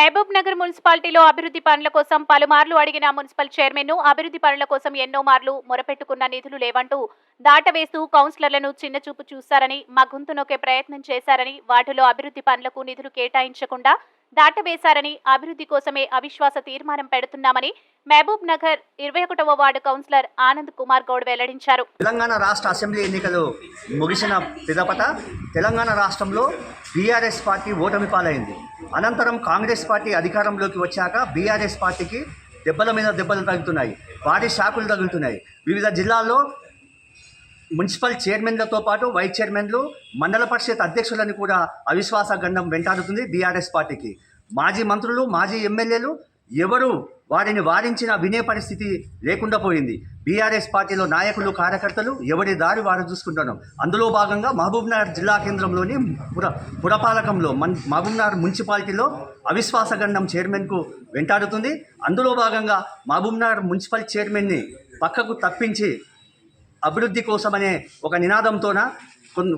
మహబూబ్ నగర్ మున్సిపాలిటీలో అభివృద్ధి పనుల కోసం పలుమార్లు అడిగిన మున్సిపల్ చైర్మన్ను అభివృద్ధి పనుల కోసం ఎన్నో మార్లు మొరపెట్టుకున్న నిధులు లేవంటూ దాటవేస్తూ కౌన్సిలర్లను చిన్నచూపు చూశారని మా గొంతు నొక్కే ప్రయత్నం చేశారని వాటిలో అభివృద్ధి పనులకు నిధులు కేటాయించకుండా దాటవేశారని అభివృద్ధి కోసమే అవిశ్వాస తీర్మానం పెడుతున్నామని మహబూబ్ నగర్ ఇరవై ఒకటవ వార్డు కౌన్సిలర్ ఆనంద్ కుమార్ గౌడ్ వెల్లడించారు. తెలంగాణ రాష్ట్ర అసెంబ్లీ ఎన్నికలు ముగిసిన పిదపట తెలంగాణ రాష్ట్రంలో బీఆర్ఎస్ పార్టీ ఓటమి పాలైంది. అనంతరం కాంగ్రెస్ పార్టీ అధికారంలోకి వచ్చాక బీఆర్ఎస్ పార్టీకి దెబ్బల మీద దెబ్బలు తగులుతున్నాయి. భారీ షాకులు తగులుతున్నాయి. వివిధ జిల్లాల్లో మున్సిపల్ చైర్మన్లతో పాటు వైస్ చైర్మన్లు మండల పరిషత్ అధ్యక్షులను కూడా అవిశ్వాస గండం వెంటాడుతుంది బీఆర్ఎస్ పార్టీకి. మాజీ మంత్రులు మాజీ ఎమ్మెల్యేలు ఎవరు వారిని వారించిన వినే పరిస్థితి లేకుండా పోయింది. బీఆర్ఎస్ పార్టీలో నాయకులు కార్యకర్తలు ఎవరి దారి వారు చూసుకుంటున్నాం. అందులో భాగంగా మహబూబ్నగర్ జిల్లా కేంద్రంలోని పుర పురపాలకంలో మన్ మహబూబ్నగర్ మున్సిపాలిటీలో అవిశ్వాస గండం చైర్మన్కు వెంటాడుతుంది. అందులో భాగంగా మహబూబ్నగర్ మున్సిపల్ చైర్మన్ని పక్కకు తప్పించి అభివృద్ధి కోసమనే ఒక నినాదంతోన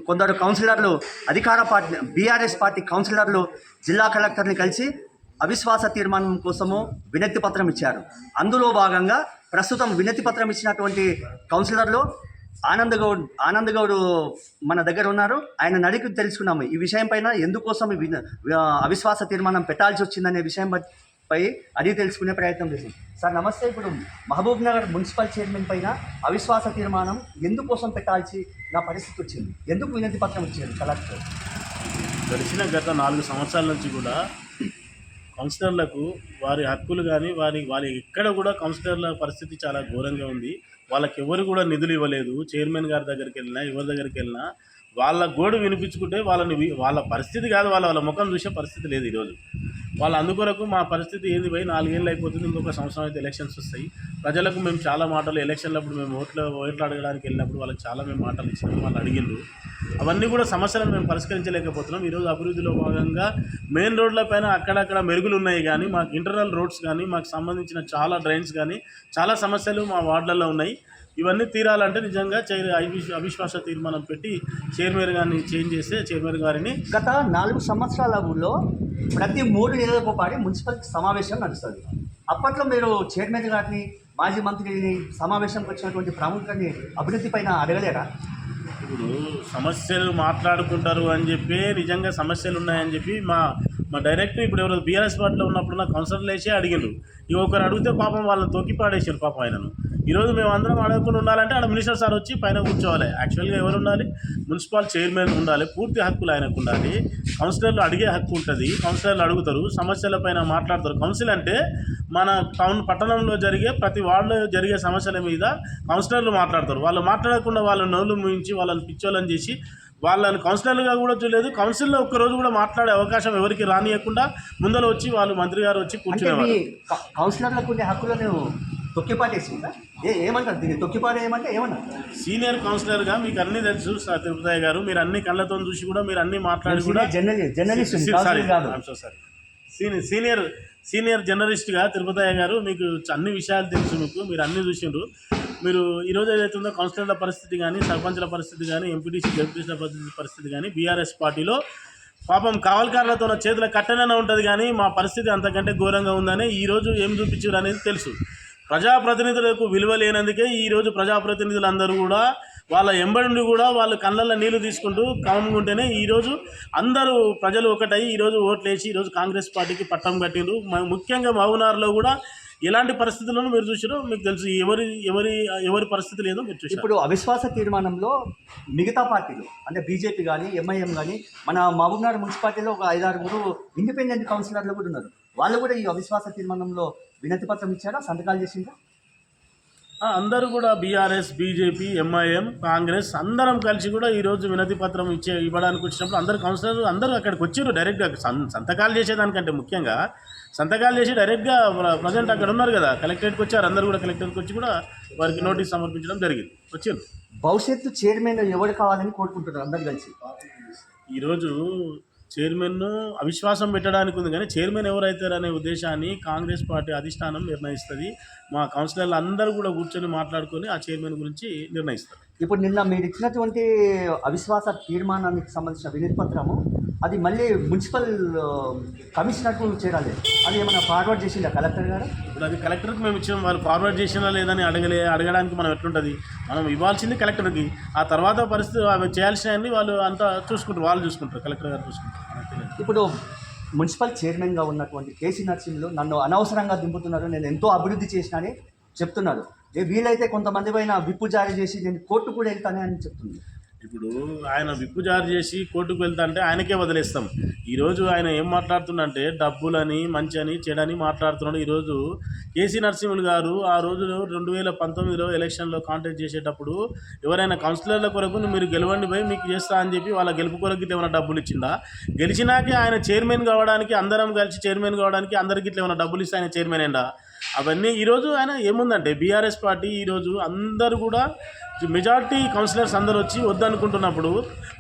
కొందరు కౌన్సిలర్లు అధికార పార్టీ బీఆర్ఎస్ పార్టీ కౌన్సిలర్లు జిల్లా కలెక్టర్ని కలిసి అవిశ్వాస తీర్మానం కోసము వినతి పత్రం ఇచ్చారు. అందులో భాగంగా ప్రస్తుతం వినతి పత్రం ఇచ్చినటువంటి కౌన్సిలర్లు ఆనందగౌడ్ ఆనందగౌడ్ మన దగ్గర ఉన్నారు. ఆయన అడిగి తెలుసుకున్నాము. ఈ విషయం పైన ఎందుకోసం విన- అవిశ్వాస తీర్మానం పెట్టాల్సి వచ్చిందనే విషయం పై- అది తెలుసుకునే ప్రయత్నం చేసింది సార్ నమస్తే. ఇప్పుడు మహబూబ్ నగర్ మున్సిపల్ చైర్మన్ పైన అవిశ్వాస తీర్మానం ఎందుకోసం పెట్టాల్సి నా పరిస్థితి వచ్చింది? ఎందుకు వినతి పత్రం ఇచ్చారు కలెక్టర్? గడిచిన గత నాలుగు సంవత్సరాల నుంచి కూడా కౌన్సిలర్లకు వారి హక్కులు కానీ వారి వారి ఎక్కడ కూడా కౌన్సిలర్ల పరిస్థితి చాలా ఘోరంగా ఉంది. వాళ్ళకి ఎవరు కూడా నిధులు ఇవ్వలేదు. చైర్మన్ గారి దగ్గరికి వెళ్ళినా ఎవరి దగ్గరికి వెళ్ళినా వాళ్ళ గోడు వినిపించుకుంటే వాళ్ళని వాళ్ళ పరిస్థితి కాదు వాళ్ళ వాళ్ళ ముఖం చూసే పరిస్థితి లేదు ఈరోజు. వాళ్ళ అందుకొరకు మా పరిస్థితి ఏంది పోయి నాలుగేళ్ళు అయిపోతుంది ఇంకొక సంవత్సరం అయితే ఎలక్షన్స్ వస్తాయి. ప్రజలకు మేము చాలా మాటలు ఎలక్షన్లప్పుడు మేము ఓట్లు ఓట్లు అడగడానికి వెళ్ళినప్పుడు వాళ్ళకి చాలా మేము మాటలు ఇచ్చినాం వాళ్ళు అడిగిండ్రు. అవన్నీ కూడా సమస్యలను మేము పరిష్కరించలేకపోతున్నాం. ఈరోజు అభివృద్ధిలో భాగంగా మెయిన్ రోడ్ల పైన అక్కడక్కడ మెరుగులు ఉన్నాయి కానీ మాకు ఇంటర్నల్ రోడ్స్ కానీ మాకు సంబంధించిన చాలా డ్రైన్స్ కానీ చాలా సమస్యలు మా వార్డులలో ఉన్నాయి. ఇవన్నీ తీరాలంటే నిజంగా చైర్ అవిశ్వ- అవిశ్వాస తీర్మానం పెట్టి చైర్మన్ గారిని చేంజ్ చేస్తే చైర్మన్ గారిని గత నాలుగు సంవత్సరాలలో ప్రతి మూడు నెలలకు పాడి మున్సిపల్ సమావేశం నడుస్తుంది. అప్పట్లో మీరు చైర్మన్ గారిని మాజీ మంత్రిని సమావేశంకి వచ్చినటువంటి ప్రముఖులని అభివృద్ధి పైన అడగలేరా ఇప్పుడు సమస్యలు మాట్లాడుకుంటారు అని చెప్పి నిజంగా సమస్యలు ఉన్నాయని చెప్పి మా మా డైరెక్ట్ ఇప్పుడు ఎవరో బీఆర్ఎస్ పార్టీలో ఉన్నప్పుడు నా కౌన్సిలర్లు వేసి అడిగిండు. ఇక ఒకరు అడిగితే పాపం వాళ్ళని తొక్కి పాడేసారు పాపం ఆయనను. ఈరోజు మేము అందరం అడగకుండా ఉండాలంటే ఆడ మినిస్టర్ సార్ వచ్చి పైన కూర్చోవాలి. యాక్చువల్గా ఎవరు ఉండాలి? మున్సిపల్ చైర్మన్ ఉండాలి. పూర్తి హక్కులు ఆయనకు ఉండాలి. కౌన్సిలర్లు అడిగే హక్కు ఉంటుంది. కౌన్సిలర్లు అడుగుతారు. సమస్యల పైన మాట్లాడతారు. కౌన్సిల్ అంటే మన టౌన్ పట్టణంలో జరిగే ప్రతి వార్డులో జరిగే సమస్యల మీద కౌన్సిలర్లు మాట్లాడతారు. వాళ్ళు మాట్లాడకుండా వాళ్ళ నోళ్ళు ముయించి వాళ్ళని పిచ్చోళ్ళని చేసి వాళ్ళని కౌన్సిలర్లుగా కూడా చూడలేదు. కౌన్సిల్లో ఒక్కరోజు కూడా మాట్లాడే అవకాశం ఎవరికి రానియకుండా ముందర వచ్చి వాళ్ళు మంత్రి గారు వచ్చి కూర్చునేవారు. కౌన్సిలర్లకు ఉండే హక్కులను తొక్కిపాటేసిందా ఏ ఏమంటారు దీన్ని? తొక్కిపాట ఏమంటే ఏమన్నారు సీనియర్ కౌన్సిలర్గా మీకు అన్ని తెలుసు సార్ తిరుపతి గారు. మీరు అన్ని కళ్ళతో చూసి కూడా మీరు అన్ని మాట్లాడి కూడా జర్నలిస్ట్ జర్నలిస్ట్ సారీ కౌన్సిలర్ కాదు సారీ సీనియర్ సీనియర్ సీనియర్ జర్నలిస్ట్గా తిరుపతయ్య గారు మీకు అన్ని విషయాలు తెలుసు మీకు మీరు అన్ని చూసిండ్రు. మీరు ఈరోజు ఏదైతుందో కౌన్సిలర్ల పరిస్థితి కానీ సర్పంచ్ల పరిస్థితి కానీ ఎంపీటీసీ జడ్పీసీల పరిస్థితి పరిస్థితి కానీ బీఆర్ఎస్ పార్టీలో పాపం కావల్కారులతో చేతుల కట్టనైనా ఉంటుంది కానీ మా పరిస్థితి అంతకంటే ఘోరంగా ఉందని ఈరోజు ఏం చూపించారు అనేది తెలుసు. ప్రజాప్రతినిధులకు విలువ లేనందుకే ఈరోజు ప్రజాప్రతినిధులందరూ కూడా వాళ్ళ ఎంబడి కూడా వాళ్ళు కళ్ళల్లో నీళ్ళు తీసుకుంటూ కమ్ముకుంటేనే ఈరోజు అందరూ ప్రజలు ఒకటై ఈరోజు ఓట్లేసి ఈరోజు కాంగ్రెస్ పార్టీకి పట్టం కట్టిండ్రు. మ- ముఖ్యంగా మహబూనార్లో కూడా ఎలాంటి పరిస్థితులను మీరు చూసారో మీకు తెలుసు. ఎవరి ఎవరి ఎవరి పరిస్థితి లేదో మీరు చూసారు ఇప్పుడు అవిశ్వాస తీర్మానంలో మిగతా పార్టీలు అంటే బీజేపీ కానీ ఎంఐఎం కానీ మన మహబూబ్నగర్ మున్సిపాలిటీలో ఒక ఐదారుగురు ఇండిపెండెంట్ కౌన్సిలర్లు కూడా ఉన్నారు. వాళ్ళు కూడా ఈ అవిశ్వాస తీర్మానంలో వినతి పత్రం ఇచ్చారా సంతకాలు చేసిందా అందరూ కూడా బీఆర్ఎస్ బీజేపీ ఎంఐఎం కాంగ్రెస్ అందరం కలిసి కూడా ఈరోజు వినతి పత్రం ఇచ్చే ఇవ్వడానికి వచ్చినప్పుడు అందరు కౌన్సిలర్లు అందరూ అక్కడికి వచ్చారు డైరెక్ట్గా. సం- సంతకాలు చేసేదానికంటే ముఖ్యంగా సంతకాలు చేసి డైరెక్ట్గా ప్రజెంట్ అక్కడ ఉన్నారు కదా కలెక్టరేట్కి వచ్చారు. అందరూ కూడా కలెక్టరేట్కి వచ్చి కూడా వారికి నోటీస్ సమర్పించడం జరిగింది. వచ్చారు భవిష్యత్తు చైర్మన్ ఎవరు కావాలని కోరుకుంటున్నారు అందరు కలిసి? ఈరోజు చైర్మన్ను అవిశ్వాసం పెట్టడానికి ఉంది కానీ చైర్మన్ ఎవరైతారనే ఉద్దేశాన్ని కాంగ్రెస్ పార్టీ అధిష్టానం నిర్ణయిస్తుంది. మా కౌన్సిలర్లు అందరూ కూడా కూర్చొని మాట్లాడుకొని ఆ చైర్మన్ గురించి నిర్ణయిస్తారు. ఇప్పుడు నిన్న మీరు ఇచ్చినటువంటి అవిశ్వాస తీర్మానానికి సంబంధించిన వినతి పత్రము అది మళ్ళీ మున్సిపల్ కమిషనర్కు చేరాలి. అది ఏమైనా ఫార్వర్డ్ చేసిందా కలెక్టర్ గారు? ఇప్పుడు అది కలెక్టర్కి మేము ఇచ్చాం. వాళ్ళు ఫార్వర్డ్ చేసినా లేదని అడగలే అడగడానికి మనం ఎట్లుంటుంది? మనం ఇవ్వాల్సింది కలెక్టర్కి. ఆ తర్వాత పరిస్థితి అవి చేయాల్సినవన్నీ వాళ్ళు అంతా చూసుకుంటారు. వాళ్ళు చూసుకుంటారు కలెక్టర్ గారు చూసుకుంటారు. ఇప్పుడు మున్సిపల్ చైర్మన్గా ఉన్నటువంటి కేసీ నరసింహులు నన్ను అనవసరంగా దింపుతున్నారు. నేను ఎంతో అభివృద్ధి చేసినని చెప్తున్నారు. ఏ వీలైతే కొంతమంది పైన విప్పు జారీ చేసి నేను కోర్టు కూడా వెళ్తానే అని చెప్తుంది. ఇప్పుడు ఆయన విప్పు జారీ చేసి కోర్టుకు వెళ్తా అంటే ఆయనకే వదిలేస్తాం. ఈరోజు ఆయన ఏం మాట్లాడుతుండంటే డబ్బులని మంచి అని చెడని మాట్లాడుతున్నాడు. ఈరోజు కేసీ నరసింహులు గారు ఆ రోజు రెండు వేల పంతొమ్మిదిలో ఎలక్షన్లో కాంటాక్ట్ చేసేటప్పుడు ఎవరైనా కౌన్సిలర్ల కొరకు మీరు గెలవండి పోయి మీకు చేస్తా అని చెప్పి వాళ్ళ గెలుపు కొరకు ఇట్లా ఏమైనా డబ్బులు ఇచ్చిందా? గెలిచినాకే ఆయన చైర్మన్ కావడానికి అందరం కలిసి చైర్మన్ కావడానికి అందరికి ఇట్లా ఏమైనా డబ్బులు ఇస్తే ఆయన చైర్మన్ ఏందా అవన్నీ ఈరోజు ఆయన ఏముందంటే బీఆర్ఎస్ పార్టీ ఈరోజు అందరూ కూడా మెజార్టీ కౌన్సిలర్స్ అందరూ వచ్చి వద్దనుకుంటున్నప్పుడు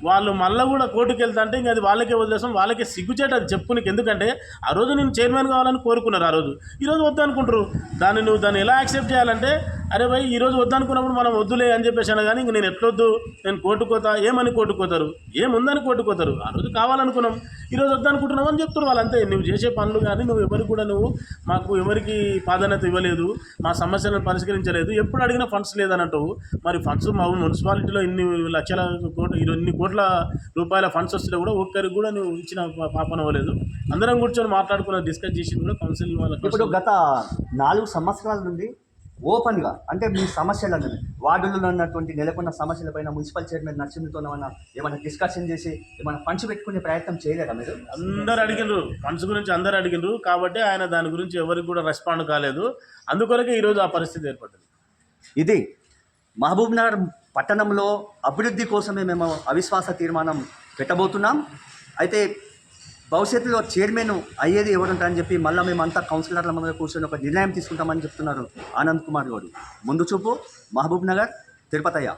వాళ్ళు మళ్ళీ కూడా కోర్టుకు వెళ్తా అంటే ఇంకా అది వాళ్ళకే వదిలేసాం వాళ్ళకే సిగ్గుచేట అది చెప్పుకునికి. ఎందుకంటే ఆ రోజు నేను చైర్మన్ కావాలని కోరుకున్నారు ఆ రోజు. ఈరోజు వద్దనుకుంటారు. దాన్ని నువ్వు దాన్ని ఎలా యాక్సెప్ట్ చేయాలంటే అరే భయ్ ఈరోజు వద్దనుకున్నప్పుడు మనం వద్దులే అని చెప్పేసి కానీ ఇంక నేను ఎట్లొద్దు? నేను కోర్టుకోతా? ఏమని కోర్టుకోతారు? ఏముందని కోర్టుకోతారు? ఆ రోజు కావాలనుకున్నాం. ఈరోజు వద్దనుకుంటున్నాం అని చెప్తున్నారు వాళ్ళు అంతే నువ్వు చేసే పనులు కానీ నువ్వు ఎవరికి కూడా నువ్వు మాకు ఎవరికి ప్రాధాన్యత ఇవ్వలేదు. మా సమస్యలను పరిష్కరించలేదు. ఎప్పుడు అడిగినా ఫండ్స్ లేదని అంటావు మరి ఫండ్స్ మా మున్సిపాలిటీలో ఇన్ని లక్షల కోట్ల ఇరవై ఇన్ని కోట్ల రూపాయల ఫండ్స్ వస్తే కూడా ఒక్కరికి కూడా నువ్వు ఇచ్చిన పా- పాపన అవ్వలేదు. అందరం కూర్చొని మాట్లాడుకున్న డిస్కస్ చేసి కూడా కౌన్సిల్ వాళ్ళ ఇప్పుడు గత నాలుగు సంవత్సరాల నుండి ఓపెన్గా అంటే మీ సమస్యలను వార్డులలో ఉన్నటువంటి నెలకొన్న సమస్యలపైన మున్సిపల్ చైర్మన్ నరసింహతో ఏమైనా ఏమైనా డిస్కషన్ చేసి ఏమైనా ఫండ్స్ పెట్టుకునే ప్రయత్నం చేయలేదా మీరు? అందరు అడిగినరు ఫండ్స్ గురించి అందరు అడిగినరు కాబట్టి ఆయన దాని గురించి ఎవరికి కూడా రెస్పాండ్ కాలేదు. అందుకొరకే ఈరోజు ఆ పరిస్థితి ఏర్పడింది ఇది మహబూబ్ నగర్ పట్టణంలో అభివృద్ధి కోసమే మేము అవిశ్వాస తీర్మానం పెట్టబోతున్నాం. అయితే భవిష్యత్తులో చైర్మన్ అయ్యేది ఎవరుంటారని చెప్పి మళ్ళీ మేమంతా కౌన్సిలర్ల మీద కూర్చొని ఒక నిర్ణయం తీసుకుంటామని చెప్తున్నారు ఆనంద్ కుమార్ గారు ముందు చూపు మహబూబ్ నగర్ తిరుపతయ్య.